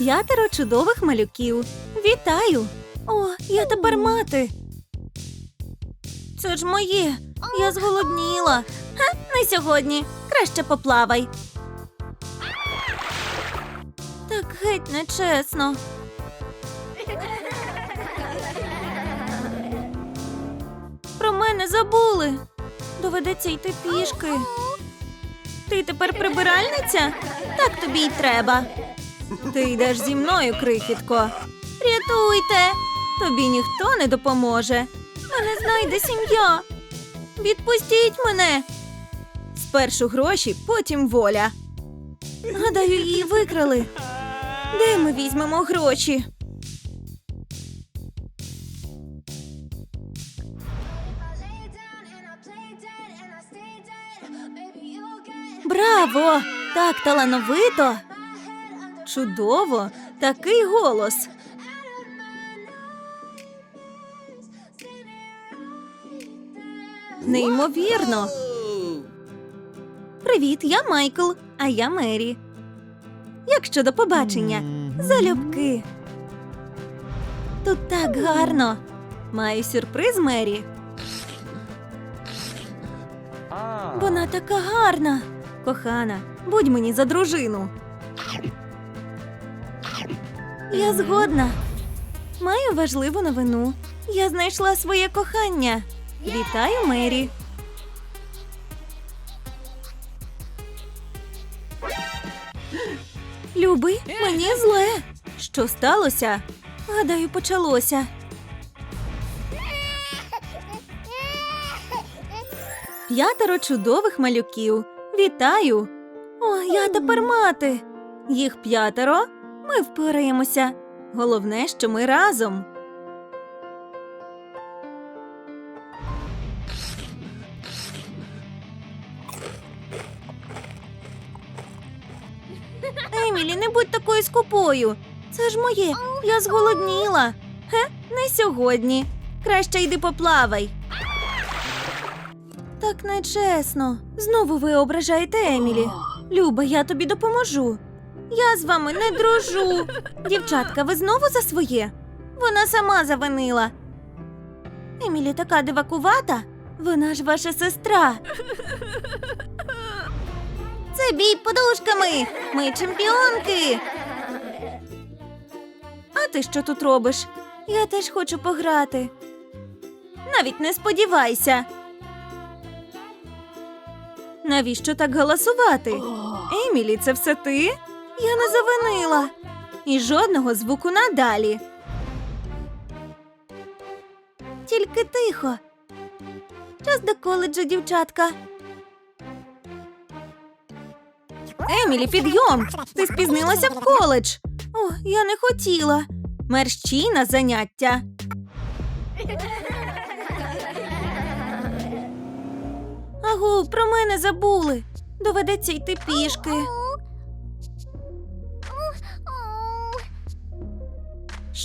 П'ятеро чудових малюків. Вітаю! О, я тепер мати. Це ж моє. Я зголодніла. Ха, не сьогодні. Краще поплавай. Так геть нечесно. Про мене забули. Доведеться йти пішки. Ти тепер прибиральниця? Так тобі й треба. Ти йдеш зі мною, крихітко. Рятуйте! Тобі ніхто не допоможе. Мене знайде сім'я. Відпустіть мене. Спершу гроші, потім воля. Гадаю, її викрали. Де ми візьмемо гроші? Браво! Так талановито! Чудово! Такий голос. Неймовірно. Привіт, я Майкл, а я Мері. Як щодо побачення? Залюбки. Тут так гарно. Маю сюрприз Мері. Вона така гарна. Кохана, будь мені за дружину. Я згодна. Маю важливу новину. Я знайшла своє кохання. Вітаю, Мері. Люби, мені зле. Що сталося? Гадаю, почалося. П'ятеро чудових малюків. Вітаю! О, я тепер мати. Їх п'ятеро. Ми впораємося. Головне, що ми разом. Емілі, не будь такою скупою. Це ж моє. Я зголодніла. Ге, не сьогодні. Краще йди поплавай. Так нечесно. Знову ви ображаєте Емілі. Люба, я тобі допоможу. Я з вами не дружу. Дівчатка, ви знову за своє? Вона сама завинила. Емілі така дивакувата. Вона ж ваша сестра. Це бій подушками. Ми чемпіонки. А ти що тут робиш? Я теж хочу пограти. Навіть не сподівайся. Навіщо так голосувати? Емілі, це все ти? Я не завинила. І жодного звуку надалі. Тільки тихо. Час до коледжу, дівчатка. Емілі, підйом! Ти спізнилася в коледж. О, я не хотіла. Мерщій на заняття. Агу, про мене забули. Доведеться йти пішки.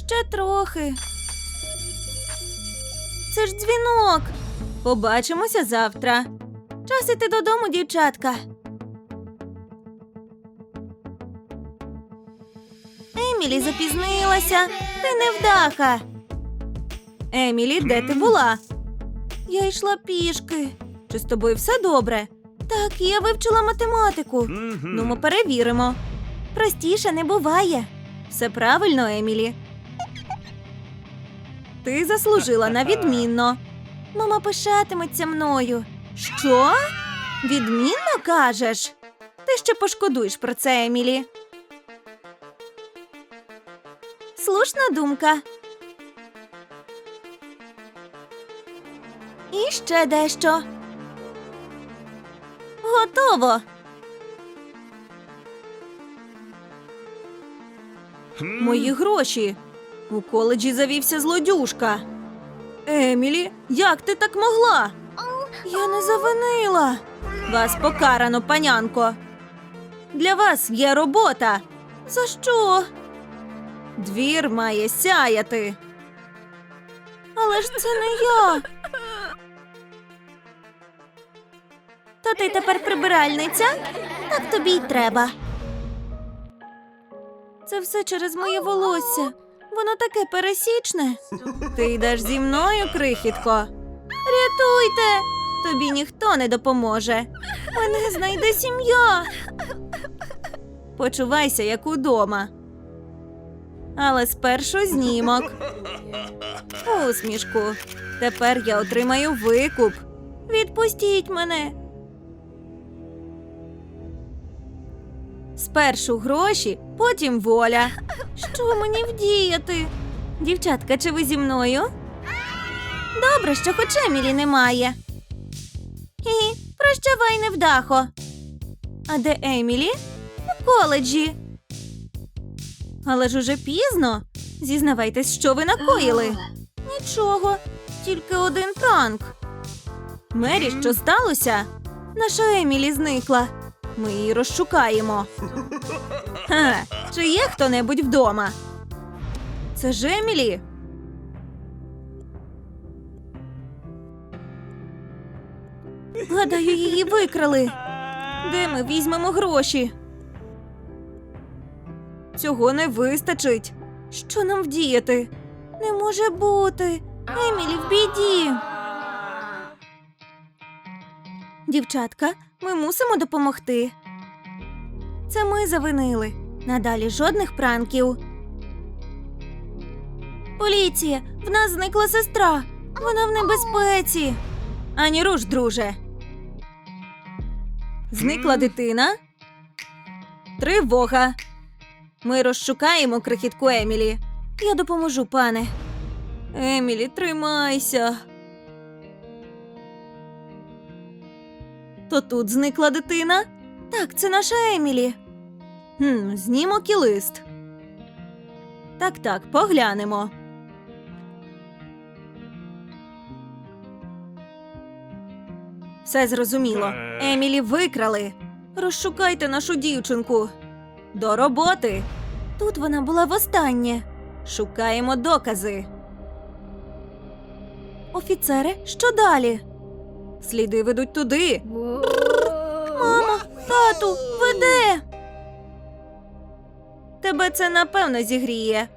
Ще трохи. Це ж дзвінок. Побачимося завтра. Час іти додому, дівчатка. Емілі запізнилася. Ти невдаха. Емілі, де ти була? Я йшла пішки. Чи з тобою все добре? Так, я вивчила математику. Ну, ми перевіримо. Простіше не буває. Все правильно, Емілі. Ти заслужила на відмінно. Мама пишатиметься мною. Що? Відмінно кажеш? Ти ще пошкодуєш про це, Емілі. Слушна думка. І ще дещо. Готово. Мої гроші. У коледжі завівся злодюжка. Емілі, як ти так могла? Я не завинила. Вас покарано, панянко. Для вас є робота. За що? Двір має сяяти. Але ж це не я. То ти тепер прибиральниця? Так тобі й треба. Це все через моє волосся. Воно таке пересічне. Ти йдеш зі мною, крихітко. Рятуйте! Тобі ніхто не допоможе. Мене знайде сім'я. Почувайся, як удома. Але спершу знімок. Усмішку. Тепер я отримаю викуп. Відпустіть мене. Спершу гроші, потім воля. Що мені вдіяти? Дівчатка, чи ви зі мною? Добре, що хоч Емілі немає. Хі, прощавай, невдахо. А де Емілі? У коледжі. Але ж уже пізно. Зізнавайтесь, що ви накоїли. Нічого, тільки один пранк. Мері, що сталося? Наша Емілі зникла. Ми її розшукаємо. Ха, чи є хто-небудь вдома? Це ж Емілі. Гадаю, її викрали. Де ми візьмемо гроші? Цього не вистачить. Що нам вдіяти? Не може бути. Емілі в біді. Дівчатка, ми мусимо допомогти. Це ми завинили. Надалі жодних пранків. Поліція! В нас зникла сестра. Вона в небезпеці. Ані руш, друже. Зникла дитина. Тривога. Ми розшукаємо крихітку Емілі. Я допоможу, пане. Емілі, тримайся. То тут зникла дитина? Так, це наша Емілі. Хм, знімок і лист. Так, так, поглянемо. Все зрозуміло. Емілі викрали. Розшукайте нашу дівчинку. До роботи. Тут вона була востаннє. Шукаємо докази. Офіцери, що далі? Сліди ведуть туди. Мамо, тату, веде. Тебе це напевно зігріє.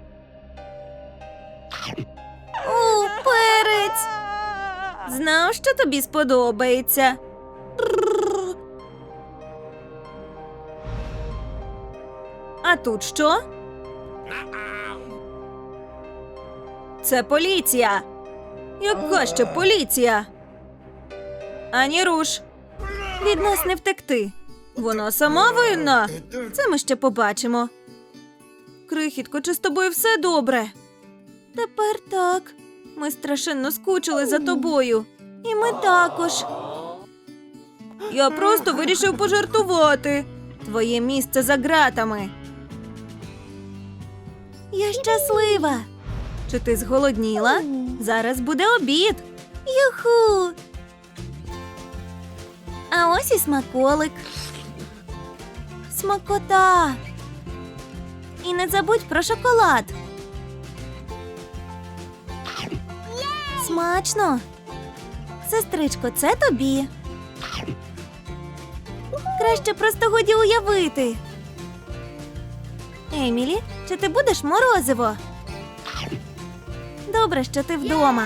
О, перець. Знав, що тобі сподобається. А тут що? Це поліція. Яка ще поліція? Ані руш. Від нас не втекти. Вона сама винна. Це ми ще побачимо. Крихітко, чи з тобою все добре? Тепер так. Ми страшенно скучили за тобою. І ми також. Я просто вирішив пожартувати. Твоє місце за ґратами. Я щаслива. Чи ти зголодніла? Зараз буде обід. Юху. А ось і смаколик. Смакота. І не забудь про шоколад. Смачно. Сестричко, це тобі. Краще просто годі уявити. Емілі, чи ти будеш морозиво? Добре, що ти вдома.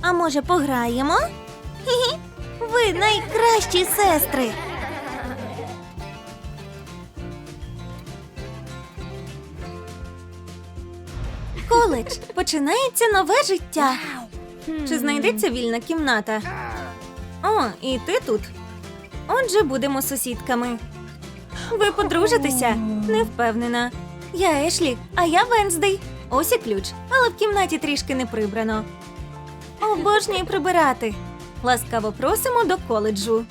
А може, пограємо? Хі-хі. Ви найкращі сестри. Коледж починається нове життя. Чи знайдеться вільна кімната? О, і ти тут. Отже, будемо сусідками. Ви подружитеся? Не впевнена. Я Ешлі, а я Венздей. Ось і ключ, але в кімнаті трішки не прибрано. Обожнюю прибирати. Ласкаво просимо до коледжу.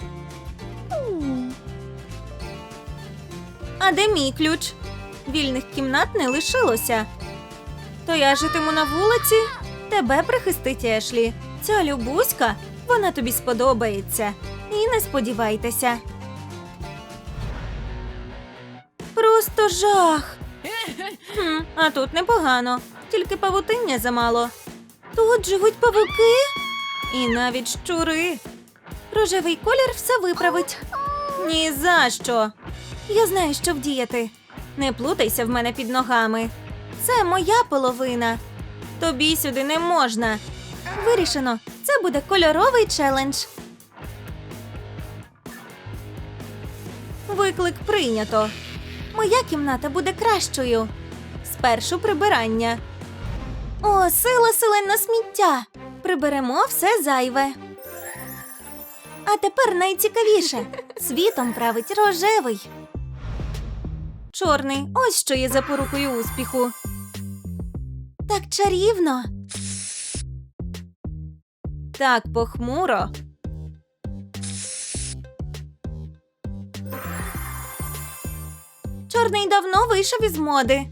А де мій ключ? Вільних кімнат не лишилося. То я житиму на вулиці. Тебе прихистить Ешлі. Ця любуська, вона тобі сподобається. І не сподівайтеся. Просто жах. Хм, а тут непогано, тільки павутиння замало. Тут живуть павуки і навіть щури. Рожевий колір все виправить. Ні за що. Я знаю, що вдіяти. Не плутайся в мене під ногами. Це моя половина. Тобі сюди не можна. Вирішено, це буде кольоровий челендж. Виклик прийнято. Моя кімната буде кращою. Спершу прибирання. О, сила селена сміття. Приберемо все зайве. А тепер найцікавіше. Світом править рожевий. Чорний, ось що є запорукою успіху. Так чарівно. Так похмуро. Чорний давно вийшов із моди.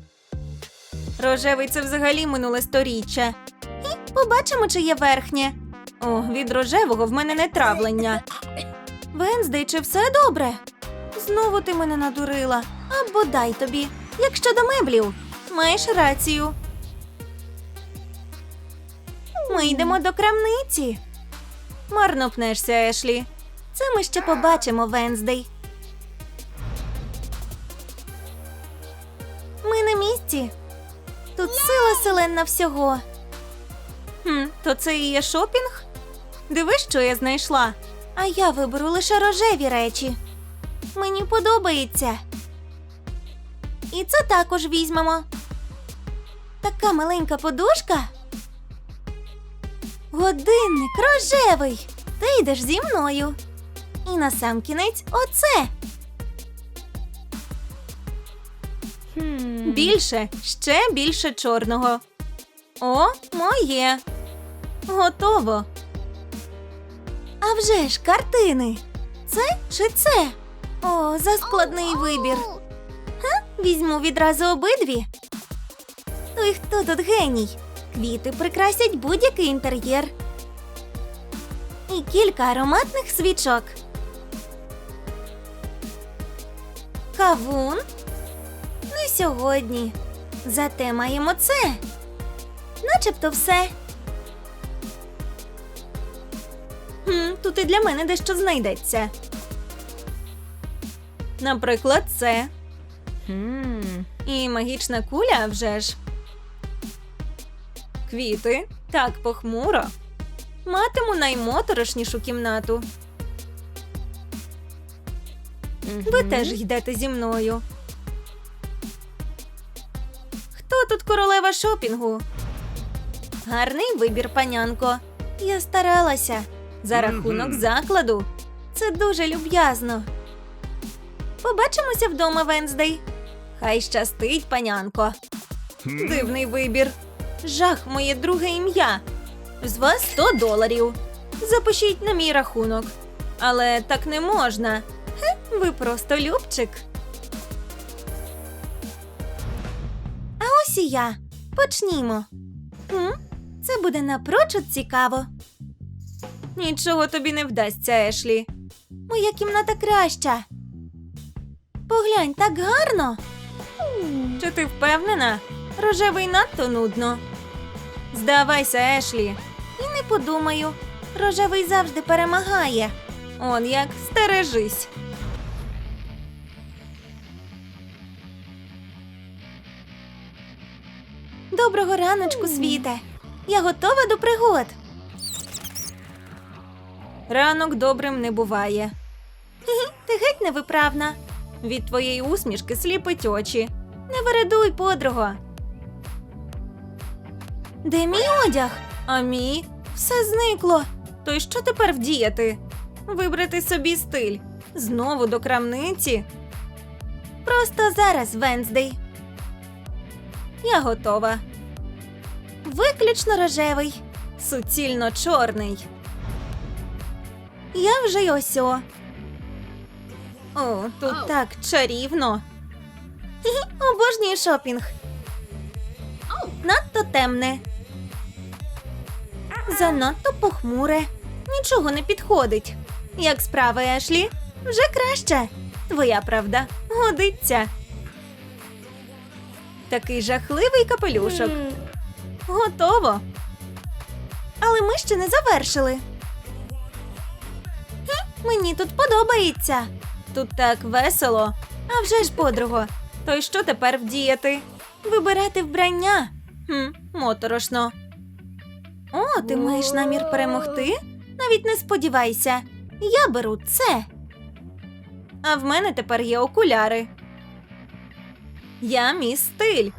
Рожевий це взагалі минуле сторіччя. І побачимо, чи є верхнє. О, від рожевого в мене не травлення. Венздей, чи все добре? Знову ти мене надурила. А бодай тобі. Як щодо меблів, маєш рацію. Ми йдемо до крамниці. Марно пнешся, Ешлі. Це ми ще побачимо, Венздей. Ми на місці. Тут сила селенна всього. Хм, то це і є шопінг? Дивись, що я знайшла. А я виберу лише рожеві речі. Мені подобається. І це також візьмемо. Така маленька подушка. Годинник рожевий. Ти йдеш зі мною. І на сам кінець оце. Більше, ще більше чорного. О, моє. Готово. А вже ж картини. Це чи це? О, за складний вибір. Візьму відразу обидві. Ой, хто тут геній? Квіти прикрасять будь-який інтер'єр. І кілька ароматних свічок. Кавун? Не сьогодні. Зате маємо це. Начебто все. Тут і для мене дещо знайдеться. Наприклад, це. Хм. І магічна куля вже ж. Квіти. Так похмуро. Матиму наймоторошнішу кімнату. Ви теж йдете зі мною. Хто тут королева шопінгу? Гарний вибір, панянко. Я старалася. За рахунок Мгм. закладу. Це дуже люб'язно. Побачимося вдома, Венздей. Хай щастить, панянко. Дивний вибір. Жах, моє друге ім'я. З вас 100 доларів. Запишіть на мій рахунок. Але так не можна. Хе, ви просто любчик. А ось і я. Почнімо. М? Це буде напрочуд цікаво. Нічого тобі не вдасться, Ешлі. Моя кімната краща. Поглянь, так гарно. Чи ти впевнена? Рожевий надто нудно. Здавайся, Ешлі. І не подумаю. Рожевий завжди перемагає. Он як стережись. Доброго раночку, світе. Я готова до пригод. Ранок добрим не буває. Ти геть невиправна. Від твоєї усмішки сліпить очі. Не вередуй, подруго. Де мій одяг? А мій? Все зникло. То й що тепер вдіяти? Вибрати собі стиль. Знову до крамниці. Просто зараз, Венздей. Я готова. Виключно рожевий, суцільно чорний. Я вже й осьо. О, тут так чарівно. Обожнюю шопінг. Надто темне. Занадто похмуре. Нічого не підходить. Як справи, Ешлі? Вже краще. Твоя правда годиться. Такий жахливий капелюшок. Готово. Але ми ще не завершили. Мені тут подобається. Тут так весело. А вже ж, подруго, То й що тепер вдіяти? Вибирати вбрання? Хм, моторошно. О, ти маєш намір перемогти? Навіть не сподівайся. Я беру це. А в мене тепер є окуляри. Я мій стиль.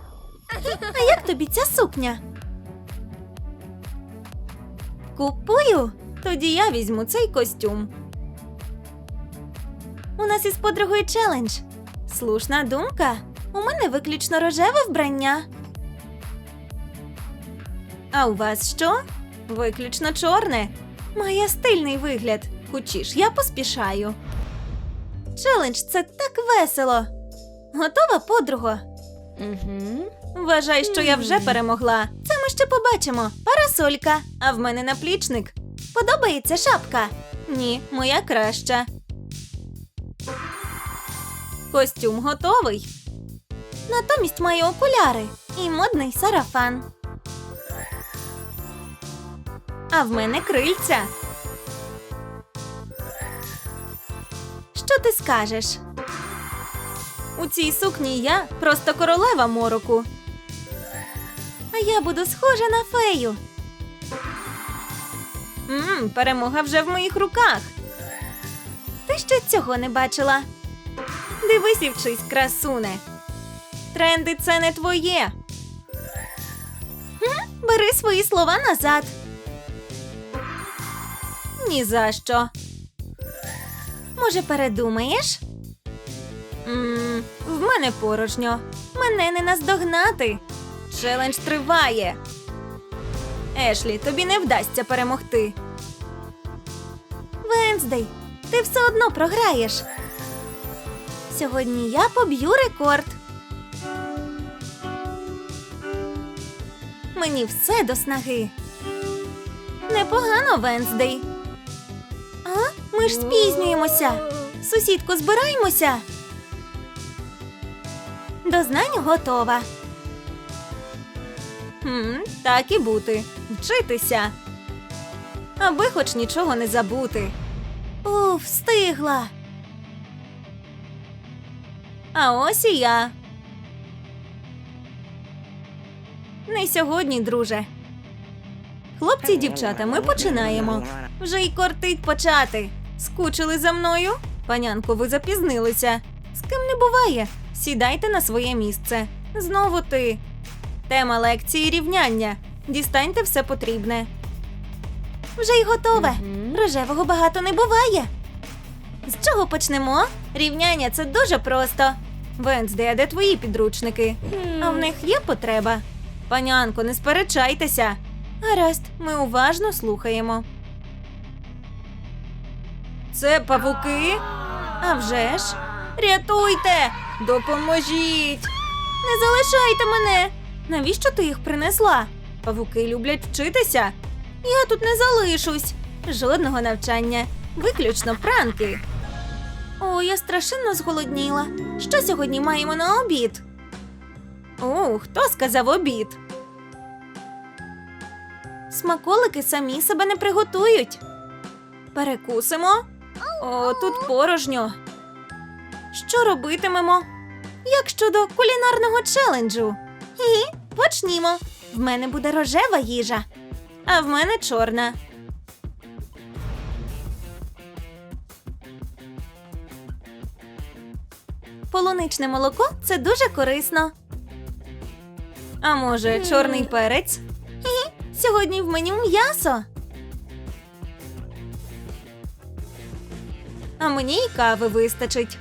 А як тобі ця сукня? Купую. Тоді я візьму цей костюм. У нас із подругою челендж. Слушна думка. У мене виключно рожеве вбрання. А у вас що? Виключно чорне. Має стильний вигляд. Хочеш, я поспішаю. Челендж це так весело. Готова, подруго? Вважай, що я вже перемогла. Це ми ще побачимо. Парасолька, а в мене наплічник. Подобається шапка? Ні, моя краща. Костюм готовий. Натомість маю окуляри і модний сарафан. А в мене крильця. Що ти скажеш? У цій сукні я просто королева мороку. А я буду схожа на фею. Мм, перемога вже в моїх руках. Ти ще цього не бачила. Дивись і красуне. Тренди це не твоє. Бери свої слова назад. Ні за що. Може, передумаєш? Мм, в мене порожньо. Мене не наздогнати. Челендж триває. Ешлі, тобі не вдасться перемогти. Венздей, ти все одно програєш. Сьогодні я поб'ю рекорд. Мені все до снаги. Непогано, Венздей. А? Ми ж спізнюємося. Сусідко, збираємося. До знань готова. Хм, так і бути. Вчитися. Аби хоч нічого не забути. Уф, встигла. А ось і я. Не сьогодні, друже. Хлопці і дівчата, ми починаємо. Вже й кортить почати. Скучили за мною? Панянко, ви запізнилися. З ким не буває. Сідайте на своє місце. Знову ти. Тема лекції рівняння. Дістаньте все потрібне. Вже й готове. Рожевого багато не буває. З чого почнемо? Рівняння це дуже просто. Венсде, де твої підручники? А в них є потреба. Панянко, не сперечайтеся. Гаразд, ми уважно слухаємо. Це павуки? А вже ж. Рятуйте! Допоможіть! Не залишайте мене! Навіщо ти їх принесла? Павуки люблять вчитися. Я тут не залишусь. Жодного навчання, виключно пранки. О, я страшенно зголодніла. Що сьогодні маємо на обід? О, хто сказав обід? Смаколики самі себе не приготують. Перекусимо. О, тут порожньо. Що робитимемо? Як щодо кулінарного челенджу? Гі, почнімо. В мене буде рожева їжа, а в мене чорна. Полуничне молоко це дуже корисно. А може, чорний перець? Сьогодні в меню м'ясо. А мені й кави вистачить.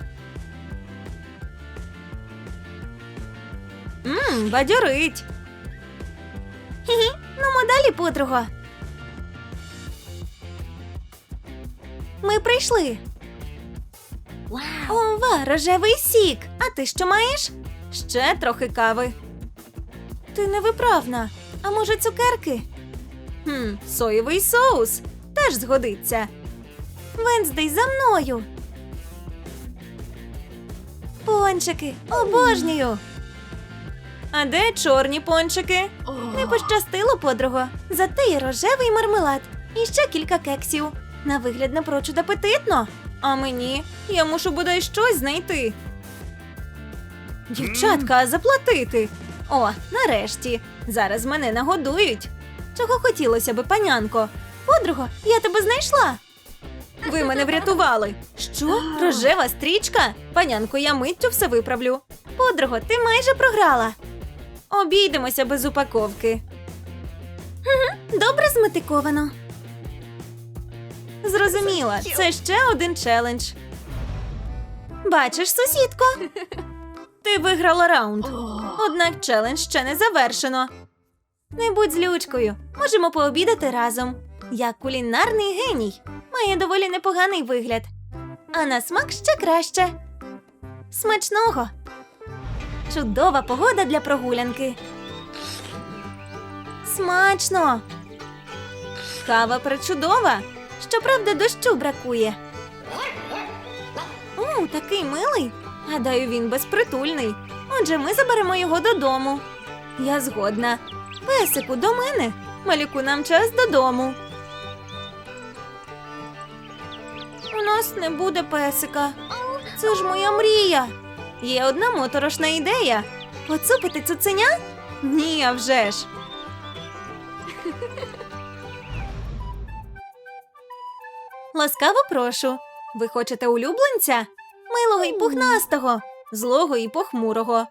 Мм, бадьорить. Хі-хі, ну далі, подруга. Ми прийшли. Ова, рожевий сік. А ти що маєш? Ще трохи кави. Ти невиправна. А може, цукерки? Хм, соєвий соус теж згодиться. Венздей за мною. Пончики, обожнюю. А де чорні пончики? Не пощастило, подруго. Зате є рожевий мармелад і ще кілька кексів. На вигляд напрочуд апетитно. А мені я мушу бодай щось знайти. Дівчатка, заплатити. О, нарешті. Зараз мене нагодують. Чого хотілося би, панянко? Подруго, я тебе знайшла. Ви мене врятували. Що? Рожева стрічка? Панянко, я миттю все виправлю. Подруго, ти майже програла. Обійдемося без упаковки. Добре зметиковано. Зрозуміла, це ще один челендж. Бачиш, сусідко? Ти виграла раунд. Однак челендж ще не завершено. Не будь злючкою, можемо пообідати разом. Я кулінарний геній, має доволі непоганий вигляд. А на смак ще краще. Смачного. Чудова погода для прогулянки. Смачно. Кава причудова. Щоправда, дощу бракує. О, такий милий. Гадаю, він безпритульний. Отже, ми заберемо його додому. Я згодна. Песику, до мене. Малюку, нам час додому. У нас не буде песика. Це ж моя мрія. Є одна моторошна ідея. Поцупити цуценя? Ні, а вже ж. Ласкаво прошу. Ви хочете улюбленця? Милого і пухнастого, злого і похмурого.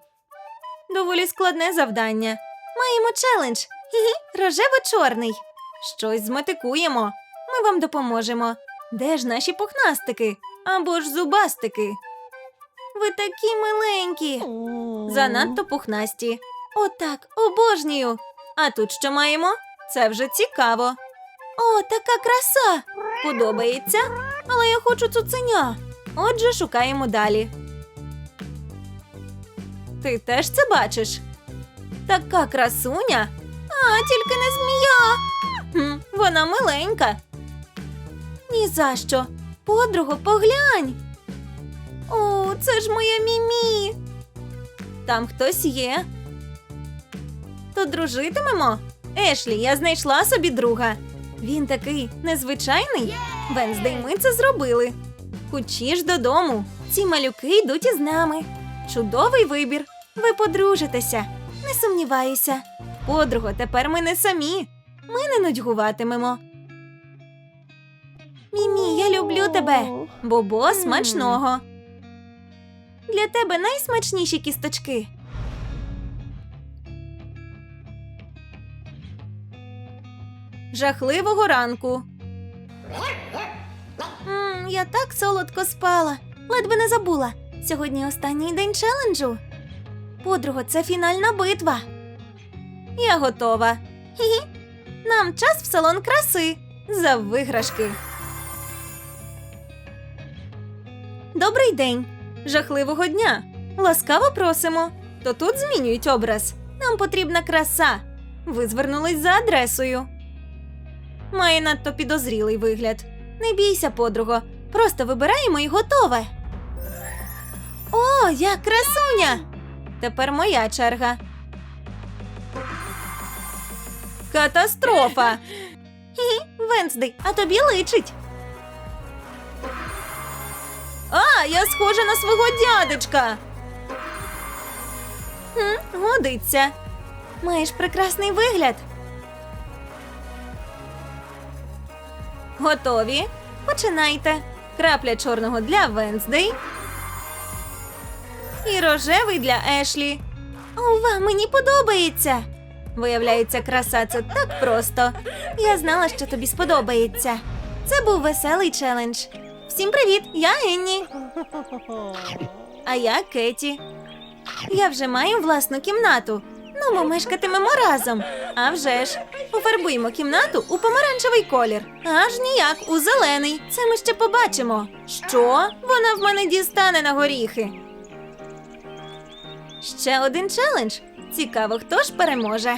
Доволі складне завдання. Маємо челендж. Хі-хі, рожево-чорний. Щось зметикуємо. Ми вам допоможемо. Де ж наші пухнастики? Або ж зубастики? Ви такі миленькі. Занадто пухнасті. Отак, обожнюю. А тут що маємо? Це вже цікаво. О, така краса! Подобається, але я хочу цуценя. Отже, шукаємо далі. Ти теж це бачиш? Така красуня. А, тільки не змія. Вона миленька. Ні за що. Подруго, поглянь. О, це ж моя мімі. Там хтось є. То дружитимемо? Ешлі, я знайшла собі друга. Він такий незвичайний. Венздей, ми це зробили. Кучі ж додому. Ці малюки йдуть із нами. Чудовий вибір. Ви подружитеся. Не сумніваюся. Подруго, тепер ми не самі. Ми не нудьгуватимемо. Мімі, я люблю тебе. Бобо смачного. Для тебе найсмачніші кісточки. Жахливого ранку. М, я так солодко спала. Ледве не забула. Сьогодні останній день челенджу. Подруго, це фінальна битва. Я готова. Хі-хі. Нам час в салон краси. За виграшки. Добрий день. Жахливого дня. Ласкаво просимо. То тут змінюють образ. Нам потрібна краса. Ви звернулись за адресою. Має надто підозрілий вигляд. Не бійся, подруго. Просто вибираємо і готове. О, я красуня! Тепер моя черга. Катастрофа! Хі, Венсдей, а тобі личить. А, я схожа на свого дядечка. Хм, годиться. Маєш прекрасний вигляд. Готові? Починайте. Крапля чорного для Венсдей. І рожевий для Ешлі. Ова, мені подобається. Виявляється, краса це так просто. Я знала, що тобі сподобається. Це був веселий челендж. Всім привіт! Я Енні. А я Кеті. Я вже маю власну кімнату. Ну, мешкатимемо разом. А вже ж, пофарбуємо кімнату у помаранчевий колір. Аж ніяк у зелений. Це ми ще побачимо. Що? Вона в мене дістане на горіхи. Ще один челендж. Цікаво, хто ж переможе.